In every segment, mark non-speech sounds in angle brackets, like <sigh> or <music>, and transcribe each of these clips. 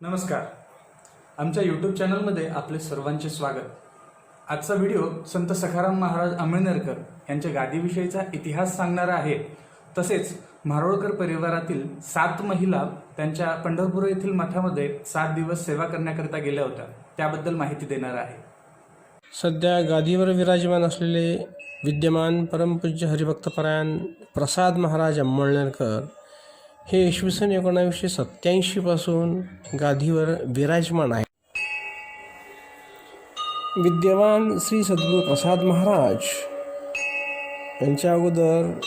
नमस्कार. आमच्या यूट्यूब चॅनलमध्ये आपले सर्वांचे स्वागत. आजचा व्हिडिओ संत सखाराम महाराज आंबेडकरकर यांच्या गादीविषयीचा इतिहास सांगणारा आहे. तसेच मारोळकर परिवारातील सात महिला त्यांच्या पंढरपूर येथील मठामध्ये सात दिवस सेवा करण्याकरिता गेल्या होत्या. त्याबद्दल माहिती देणार आहे. सध्या गादीवर विराजमान असलेले विद्यमान परमपूज्य हरिभक्तपरायण प्रसाद महाराज अंमळनेरकर हे इसवी सन एकोणावीसशे सत्त्याऐंशीपासून गादीवर विराजमान आहे. विद्यमान श्री सद्गुरू प्रसाद महाराज यांच्या अगोदर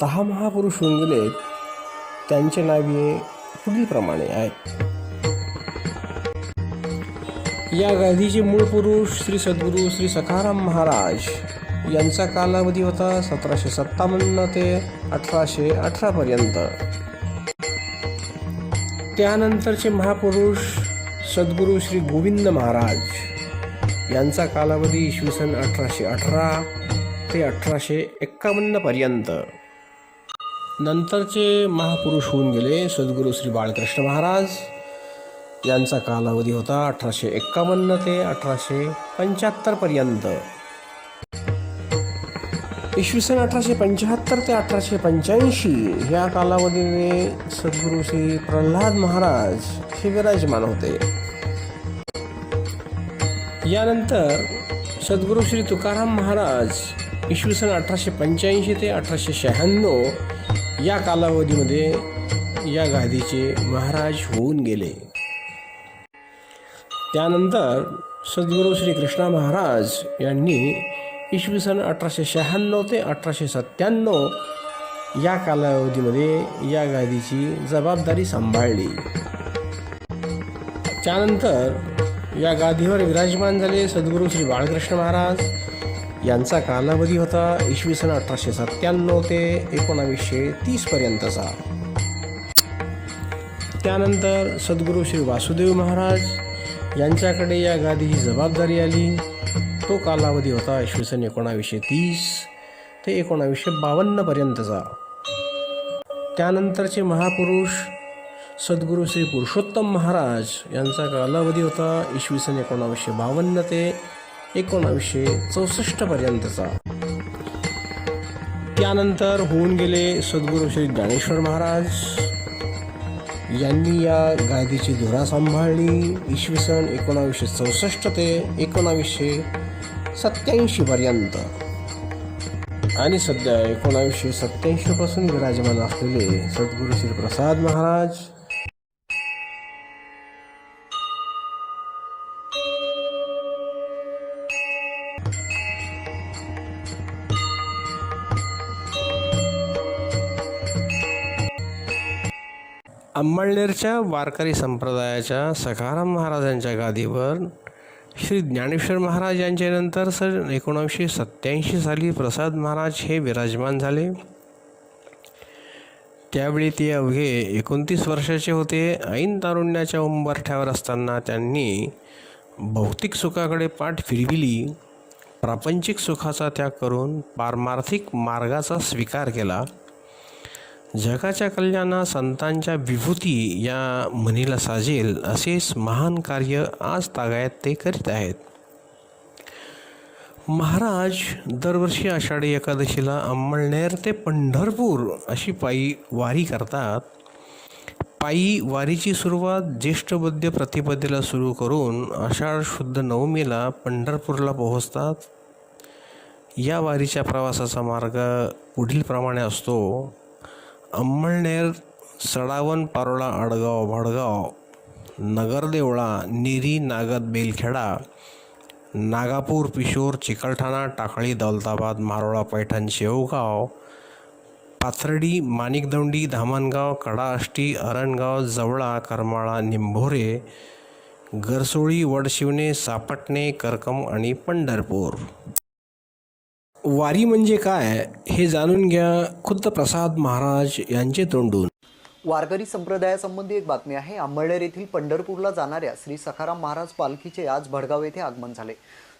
दहा महापुरुष होऊन गेले. त्यांचे नावे पुढीलप्रमाणे आहेत. या गादीचे मूळ पुरुष श्री सद्गुरू श्री सखाराम महाराज यांचा कालावधी होता सतराशे सत्तावन्न ते अठराशे अठरापर्यंत त्यानंतरचे महापुरुष सद्गुरू श्री गोविंद महाराज यांचा कालावधी इसवी सन अठराशे अठरा ते अठराशे एक्कावन्नपर्यंत नंतरचे महापुरुष होऊन गेले सद्गुरू श्री बाळकृष्ण महाराज. यांचा कालावधी होता अठराशे एक्कावन्न ते अठराशे पंच्याहत्तरपर्यंत इसवी सन अठराशे पंच्याहत्तर ते अठराशे पंच्याऐंशी या कालावधीने सद्गुरू श्री प्रल्हाद महाराज हे विराजमान होते. यानंतर सद्गुरू श्री तुकाराम महाराज इसवी सन अठराशे पंच्याऐंशी ते अठराशे शहाण्णव या कालावधीमध्ये या गादीचे महाराज होऊन गेले. त्यानंतर सद्गुरू श्री कृष्णा महाराज यांनी इसवी सन अठराशे शहाण्णव ते अठराशे सत्त्याण्णव या कालावधीमध्ये या गादीची जबाबदारी सांभाळली. त्यानंतर या गादीवर विराजमान झाले सद्गुरू श्री बाळकृष्ण महाराज. यांचा कालावधी होता इसवी सन अठराशे सत्त्याण्णव ते एकोणावीसशे तीसपर्यंतचा त्यानंतर सद्गुरू श्री वासुदेव महाराज यांच्याकडे या गादीची जबाबदारी आली. तो कालावधी होता इसवी सन एकोणावीसशे तीस ते एकोणावीसशे बावन्नपर्यंतचा त्यानंतरचे महापुरुष सद्गुरू श्री पुरुषोत्तम महाराज यांचा कालावधी होता इसवी सन एकोणावीसशे बावन्न ते एकोणावीसशे चौसष्टपर्यंतचा त्यानंतर होऊन गेले सद्गुरू श्री ज्ञानेश्वर महाराज. यांनी या गादीची धुरा सांभाळली. इसवी सन एकोणावीसशे चौसष्ट ते एकोणावीसशे सत्याऐंशीपर्यंत आणि सध्या एकोणावीसशे सत्याऐंशीपासून विराजमान असलेले सद्गुरू श्री प्रसाद महाराज. अंमळनेरच्या वारकरी संप्रदायाच्या सखाराम महाराजांच्या गादीवर श्री ज्ञानेश्वर महाराज यांच्यानंतर सन एकोणावीसशे सत्त्याऐंशी साली प्रसाद महाराज हे विराजमान झाले. त्यावेळी ते अवघे एकोणतीस वर्षाचे होते. ऐन तारुण्याच्या उंबरठ्यावर असताना त्यांनी भौतिक सुखाकडे पाठ फिरविली. प्रापंचिक सुखाचा त्याग करून पारमार्थिक मार्गाचा स्वीकार केला. जगाच्या कल्याणा संतांच्या विभूती या म्हणीला साजेल असेच महान कार्य आज तागायत ते करीत आहेत. महाराज दरवर्षी आषाढी एकादशीला अंमळनेर ते पंढरपूर अशी पायी वारी करतात. पायी वारीची सुरुवात ज्येष्ठ बद्य प्रतिपदेला सुरू करून आषाढ शुद्ध नवमीला पंढरपूरला पोहोचतात. या वारीच्या प्रवासाचा मार्ग पुढीलप्रमाणे असतो. अंमळनेर सडावन पारोळा आडगाव भडगाव नगरदेवळा निरी नागद बेलखेडा नागापूर पिशोर चिकलठाणा टाकळी दौलताबाद मारोळा पैठण शेवगाव पाथर्डी माणिकदौंडी धामणगाव कडाआष्टी अरणगाव जवळा करमाळा निंभोरे गरसोळी वडशिवणे सापटणे करकम आणि पंढरपूर. वारी म्हणजे काय हे जाणून घ्या खुद्द प्रसाद महाराज यांचे तोंडून. वारकरी संप्रदायासंबंधी एक बातमी आहे. अंबळनेर येथील पंढरपूरला जाणाऱ्या श्री सखाराम महाराज पालखीचे आज भडगाव येथे आगमन झाले.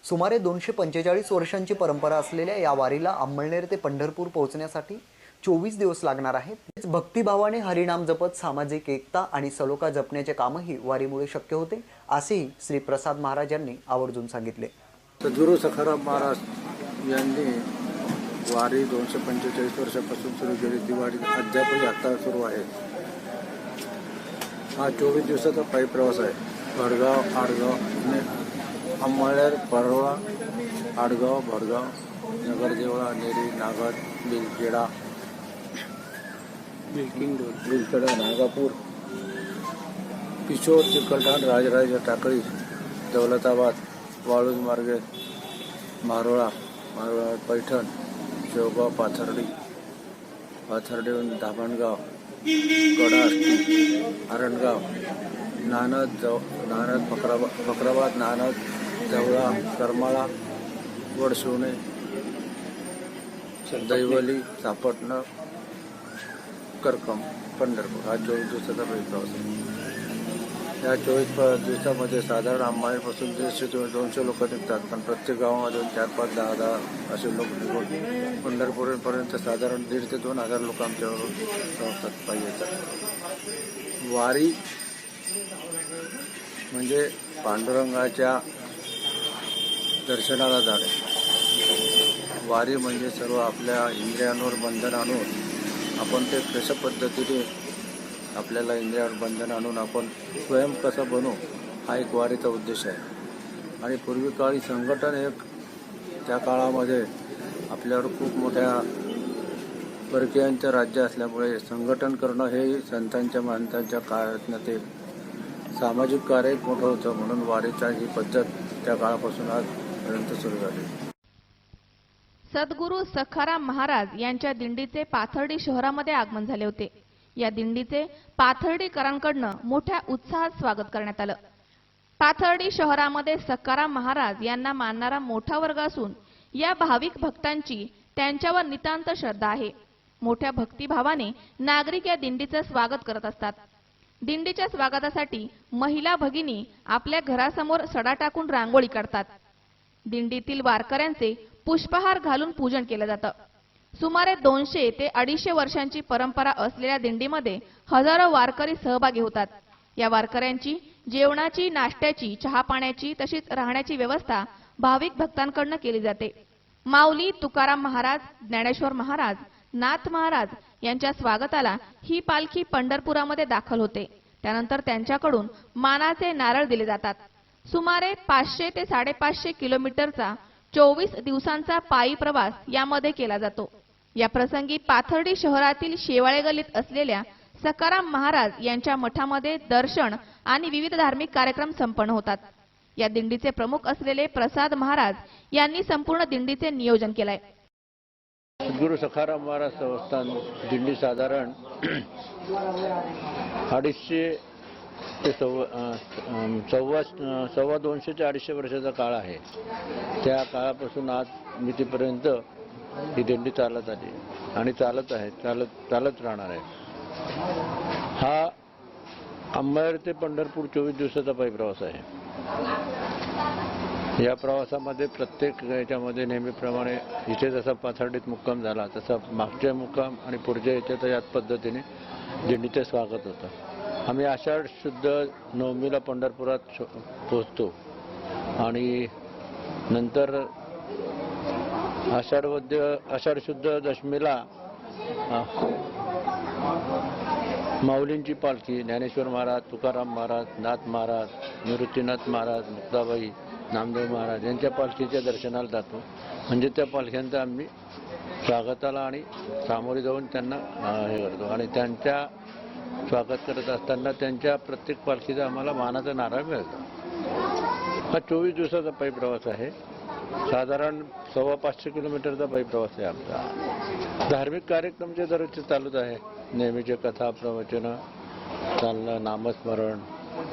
सुमारे दोनशे पंचेचाळीस वर्षांची परंपरा असलेल्या या वारीला अंबळनेर ते पंढरपूर पोहोचण्यासाठी चोवीस दिवस लागणार आहे तसेच भक्तिभावाने हरिनाम जपत सामाजिक एकता आणि सलोखा जपण्याचे कामही वारीमुळे शक्य होते असेही श्री प्रसाद महाराज यांनी आवर्जून सांगितले. सद्गुरू सखाराम महाराज यांनी वारी दोनशे पंचेचाळीस वर्षापासून सुरू केली. ती वारी अद्यापही आता सुरू आहे. हा चोवीस दिवसाचा पायी प्रवास आहे. भडगाव आडगाव ने- अंमळनेर परवा आडगाव भडगाव नगरदेवळा नेरी नागद बिलखेडा बिलखेडा नागापूर किशोर चिकलठाण राजराजा टाकळी दौलताबाद वाळूज मार्गे मारोळा पैठण शेवगाव पाथर्डी. पाथर्डीहून धामणगाव गडार आरणगाव नानद जव नानद फकराबा फकराबाद नानद जवळा करमाळा वडशिवणे दैवली सापटणं करकम पंढरपूर. हा चोवीस दिवसाचा प्रवास आहे. या चोवीस दिवसामध्ये साधारण अंबाईपासून दीडशे ते दोनशे लोक निघतात. पण प्रत्येक गावामधून चार पाच दहा दहा असे लोक निघून पंढरपूरपर्यंत साधारण दीड ते दोन हजार लोक आमच्यावरून पाहिजे पायी येतात वारी म्हणजे पांडुरंगाच्या दर्शनाला जाणे. वारी म्हणजे सर्व आपल्या इंद्रियांवर बंधन आणून आपण ते कशा पद्धतीने आपल्याला इंद्रियावर बंधन आणून आपण स्वयं कसं बनू हा एक वारीचा उद्देश आहे. आणि पूर्वी काळी संघटन एक त्या काळामध्ये आपल्यावर खूप मोठ्या परकीयांचं राज्य असल्यामुळे संघटन करणं हे संतांच्या महंतांच्या काळातनं ते सामाजिक कार्य मोठं होतं. म्हणून वारीचा ही पद्धत त्या काळापासून आजपर्यंत सुरू झाली. सद्गुरू सखाराम महाराज यांच्या दिंडीचे पाथर्डी शहरामध्ये आगमन झाले होते. या दिंडीचे पाथर्डीकरांकडनं मोठ्या उत्साहात स्वागत करण्यात आलं. पाथर्डी शहरामध्ये सकाराम महाराज यांना मानणारा मोठा वर्ग असून या भाविक भक्तांची त्यांच्यावर नितांत श्रद्धा आहे. मोठ्या भक्तिभावाने नागरिक या दिंडीचं स्वागत करत असतात. दिंडीच्या स्वागतासाठी महिला भगिनी आपल्या घरासमोर सडा टाकून रांगोळी काढतात. दिंडीतील वारकऱ्यांचे पुष्पहार घालून पूजन केलं जातं. सुमारे दोनशे ते अडीचशे वर्षांची परंपरा असलेल्या दिंडीमध्ये हजारो वारकरी सहभागी होतात. या वारकऱ्यांची जेवणाची नाश्त्याची चहापाण्याची तशीच राहण्याची व्यवस्था भाविक भक्तांकडनं केली जाते. माऊली तुकाराम महाराज ज्ञानेश्वर महाराज नाथ महाराज यांच्या स्वागताला ही पालखी पंढरपुरामध्ये दाखल होते. त्यानंतर त्यांच्याकडून मानाचे नारळ दिले जातात. सुमारे पाचशे ते साडेपाचशे किलोमीटरचा चोवीस दिवसांचा पायी प्रवास यामध्ये केला जातो. या प्रसंगी पाथर्डी शहरातील शेवाळे गलीत असलेल्या सकाराम महाराज यांच्या मठामध्ये दर्शन आणि विविध धार्मिक कार्यक्रम संपन्न होतात. या दिंडीचे प्रमुख असलेले प्रसाद महाराज यांनी संपूर्ण दिंडीचे नियोजन केलंय. गुरु सखाराम महाराज संस्थान दिंडी साधारण <clears throat> अडीचशे ते सव्वा सव्वा सव्वा दोनशे ते अडीचशे वर्षाचा काळ आहे. त्या काळापासून आज मितीपर्यंत ही दिंडी चालत आली. आणि चालत आहे चालत चालत राहणार आहे. हा अंबायर ते पंढरपूर चोवीस दिवसाचा पायी प्रवास आहे. या प्रवासामध्ये प्रत्येक याच्यामध्ये नेहमीप्रमाणे इथे जसा पाथर्डीत मुक्काम झाला तसा मागच्या मुक्काम आणि पुढच्या याच्यात याच पद्धतीने दिंडीचं स्वागत होतं. आम्ही आषाढ शुद्ध नवमीला पंढरपुरात पोहोचतो. आणि नंतर आषाढ आषाढ शुद्ध दशमीला माऊलींची पालखी ज्ञानेश्वर महाराज तुकाराम महाराज नाथ महाराज निवृत्तीनाथ महाराज मुक्ताबाई नामदेव महाराज यांच्या पालखीच्या दर्शनाला जातो. म्हणजे त्या पालख्यांचं आम्ही स्वागताला आणि सामोरे जाऊन त्यांना हे करतो. आणि त्यांच्या स्वागत करत असताना त्यांच्या प्रत्येक पालखीचा आम्हाला मानाचा नारळ मिळतो. हा चोवीस दिवसाचा पायी प्रवास आहे. साधारण सव्वा पाचशे किलोमीटरचा पायी प्रवास आहे आमचा. धार्मिक कार्यक्रम जे दररोजचे चालूच आहे. नेहमीचे कथा प्रवचनं चालणं नामस्मरण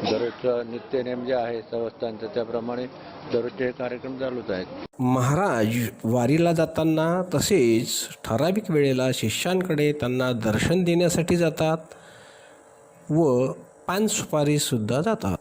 दररोजचं नित्यनेम जे आहे संस्थांचं त्याप्रमाणे दररोजचे हे कार्यक्रम चालूच आहेत. महाराज वारीला जाताना तसेच ठराविक वेळेला शिष्यांकडे त्यांना दर्शन देण्यासाठी जातात व पान सुपारीसुद्धा जातात.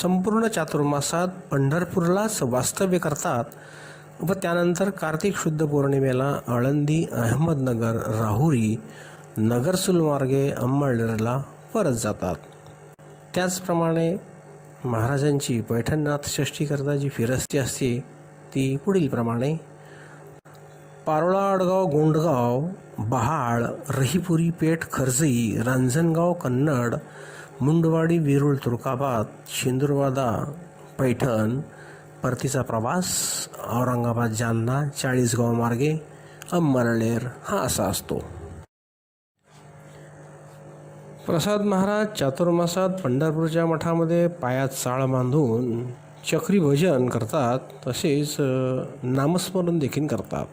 संपूर्ण चातुर्मासात पंढरपूरलाच वास्तव्य करतात व त्यानंतर कार्तिक शुद्ध पौर्णिमेला आळंदी अहमदनगर राहुरी नगरसूल मार्गे अंमळनेरला परत जातात. त्याचप्रमाणे महाराजांची पैठणनाथ षष्ठीकरता जी फिरस्ती असते ती पुढीलप्रमाणे पारोळा आडगाव गोंडगाव बहाळ रहीपुरी पेठ खर्जई रांजणगाव कन्नड मुंडवाडी विरुळ तुर्काबाद शिंदुरवादा पैठण परतीचा प्रवास औरंगाबाद जालना चाळीसगाव मार्गे अंमळनेर हा असा असतो. प्रसाद महाराज चातुर्मासात पंढरपूरच्या मठामध्ये पायात चाळ बांधून चक्री भजन करतात तसेच नामस्मरण देखील करतात.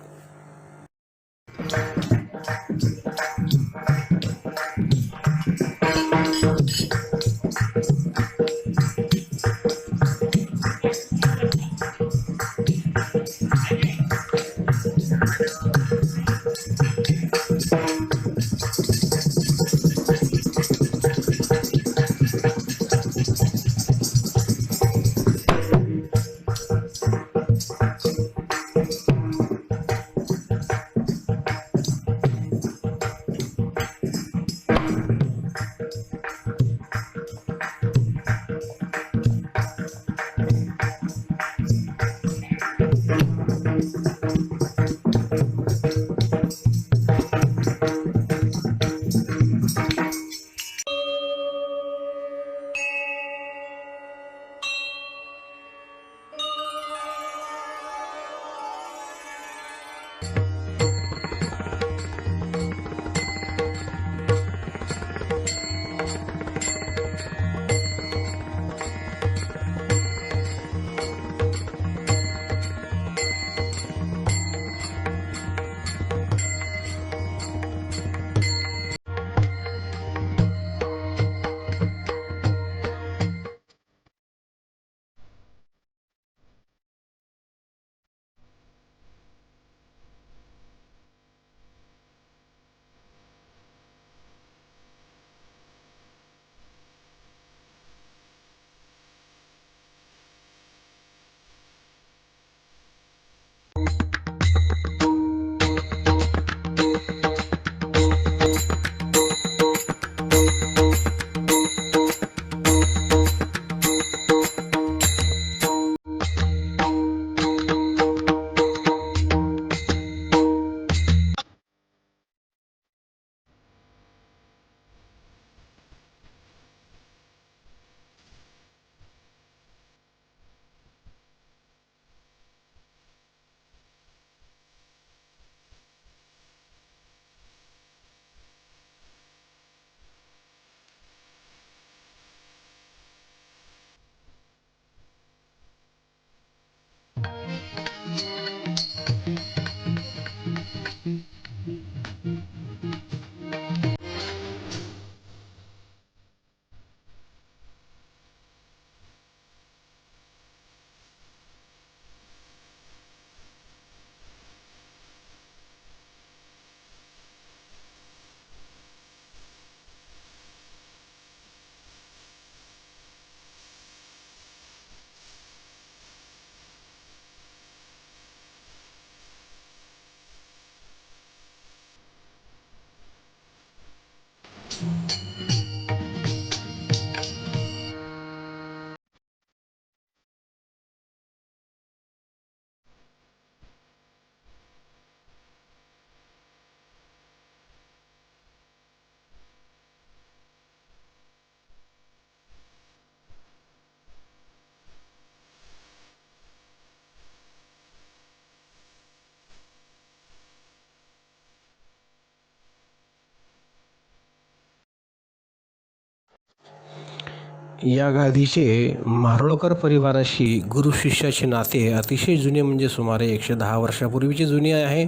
या गादीचे मारोळकर परिवाराशी गुरु शिष्याचे नाते अतिशय जुने म्हणजे सुमारे एकशे दहा वर्षापूर्वीचे जुने आहे.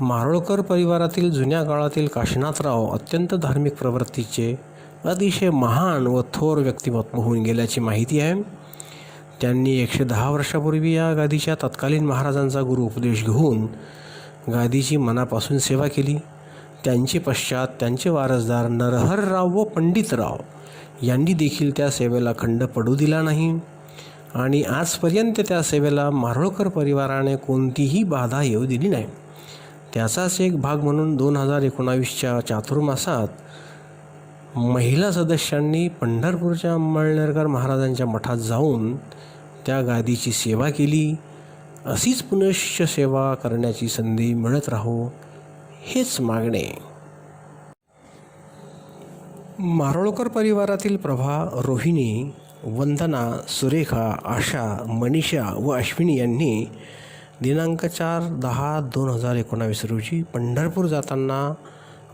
मारोळकर परिवारातील जुन्या काळातील काशीनाथराव अत्यंत धार्मिक प्रवृत्तीचे अतिशय महान व थोर व्यक्तिमत्व होऊन गेल्याची माहिती आहे. त्यांनी एकशे दहा वर्षापूर्वी या गादीच्या तत्कालीन महाराजांचा गुरु उपदेश घेऊन गादीची मनापासून सेवा केली. त्यांचे पश्चात त्यांचे वारसदार नरहरराव व पंडितराव यांनी देखील त्या सेवेला खंड पडू दिला नाही. आणि आजपर्यंत त्या सेवेला मारोळकर परिवाराने कोणतीही बाधा येऊ दिली नाही. त्याचाच एक भाग म्हणून दोन हजार एकोणावीसच्या चातुर्मासात महिला सदस्यांनी पंढरपूरच्या अंमळनेरकर महाराजांच्या मठात जाऊन त्या गादीची सेवा केली. अशीच पुनश्च सेवा करण्याची संधी मिळत राहो हेच मागणे. मारोळकर परिवारातील प्रभा रोहिणी वंदना सुरेखा आशा मनीषा व अश्विनी यांनी दिनांक चार दहा दोन हजार एकोणावीस रोजी पंढरपूर जाताना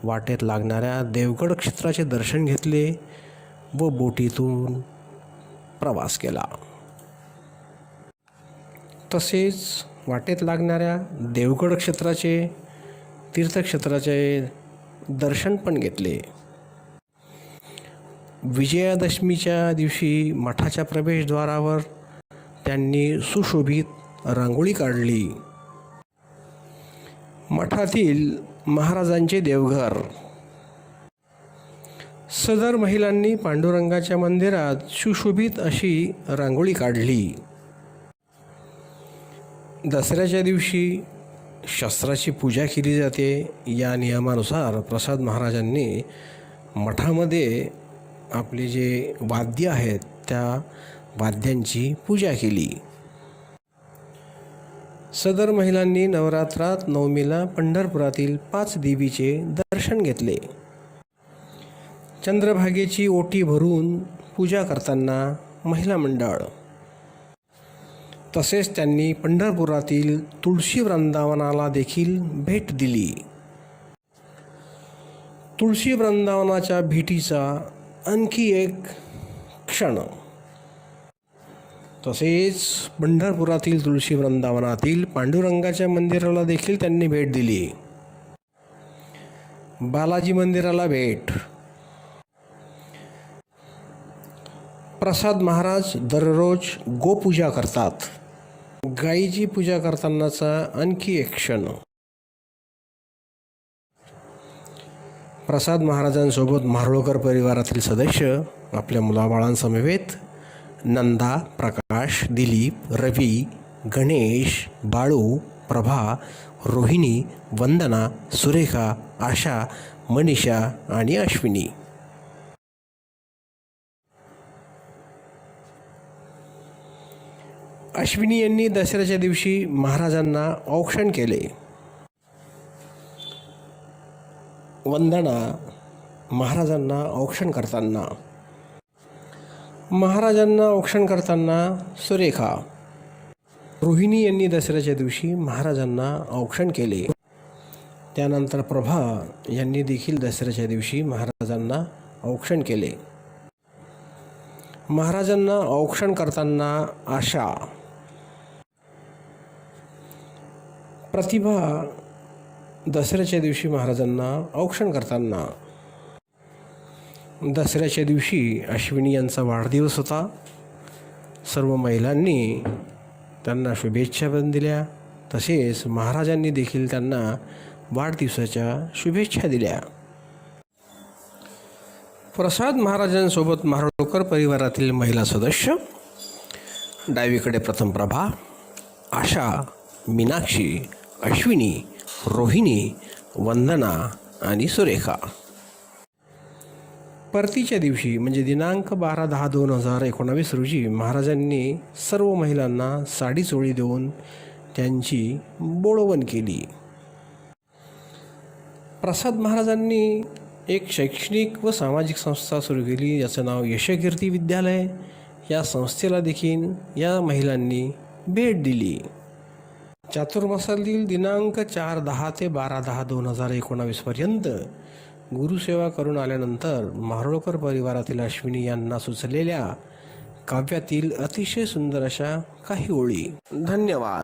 वाटेत लागणाऱ्या देवगड क्षेत्राचे दर्शन घेतले व बोटीतून प्रवास केला. तसेच वाटेत लागणाऱ्या देवगड क्षेत्राचे तीर्थक्षेत्राचे दर्शन पण घेतले. विजयादशमीच्या दिवशी मठाच्या प्रवेशद्वारावर त्यांनी सुशोभित रांगोळी काढली. मठातील महाराजांचे देवघर. सदर महिलांनी पांडुरंगाच्या मंदिरात सुशोभित अशी रांगोळी काढली. दसऱ्याच्या दिवशी शस्त्राची पूजा केली जाते. या नियमानुसार प्रसाद महाराजांनी मठामध्ये आपले जे वाद्य आहेत त्या वाद्यांची पूजा केली. सदर महिलांनी नवरात्रात नवमीला पंढरपुरातील पाच देवीचे दर्शन घेतले. चंद्रभागेची ओटी भरून पूजा करताना महिला मंडळ. तसेच त्यांनी पंढरपुरातील तुळशी वृंदावनाला देखील भेट दिली. तुळशी वृंदावनाच्या भेटीचा आणखी एक क्षण. तसेच पंढरपुरातील तुळशी वृंदावनातील पांडुरंगाच्या मंदिराला देखील त्यांनी भेट दिली. बालाजी मंदिराला भेट. प्रसाद महाराज दररोज गोपूजा करतात. गायीची पूजा करतानाचा आणखी एक क्षण. प्रसाद महाराजांसोबत मारोळकर परिवारातील सदस्य आपल्या मुलाबाळांसमवेत नंदा प्रकाश दिलीप रवी गणेश बाळू प्रभा रोहिणी वंदना सुरेखा आशा मनीषा आणि अश्विनी. अश्विनी यांनी दसऱ्याच्या दिवशी महाराजांना औक्षण केले. वंदना महाराजांना औक्षण करताना. महाराजांना औक्षण करताना सुरेखा. रोहिणी यांनी दसऱ्याच्या दिवशी महाराजांना औक्षण केले. त्यानंतर प्रभा यांनी देखील दसऱ्याच्या दिवशी महाराजांना औक्षण केले. महाराजांना औक्षण करताना आशा. प्रतिभा दसऱ्याच्या दिवशी महाराजांना औक्षण करताना. दसऱ्याच्या दिवशी अश्विनी यांचा वाढदिवस होता. सर्व महिलांनी त्यांना शुभेच्छा पण दिल्या. तसेच महाराजांनी देखील त्यांना वाढदिवसाच्या शुभेच्छा दिल्या. प्रसाद महाराजांसोबत मारोळकर परिवारातील महिला सदस्य डावीकडे प्रथम प्रभा आशा मीनाक्षी अश्विनी रोहिणी वंदना आणि सुरेखा. परतीच्या दिवशी म्हणजे दिनांक बारा दहा दोन हजार एकोणावीस रोजी महाराजांनी सर्व महिलांना साडी चोळी देऊन त्यांची बोळवण केली. प्रसाद महाराजांनी एक शैक्षणिक व सामाजिक संस्था सुरू केली याचं नाव यशकीर्ती विद्यालय. या संस्थेला देखील या महिलांनी भेट दिली. चातुर्मासातील दिनांक चार दहा ते बारा दहा दोन हजार एकोणावीसपर्यंत गुरुसेवा करून आल्यानंतर मारोळकर परिवारातील अश्विनी यांना सुचलेल्या काव्यातील अतिशय सुंदर अशा काही ओळी. धन्यवाद.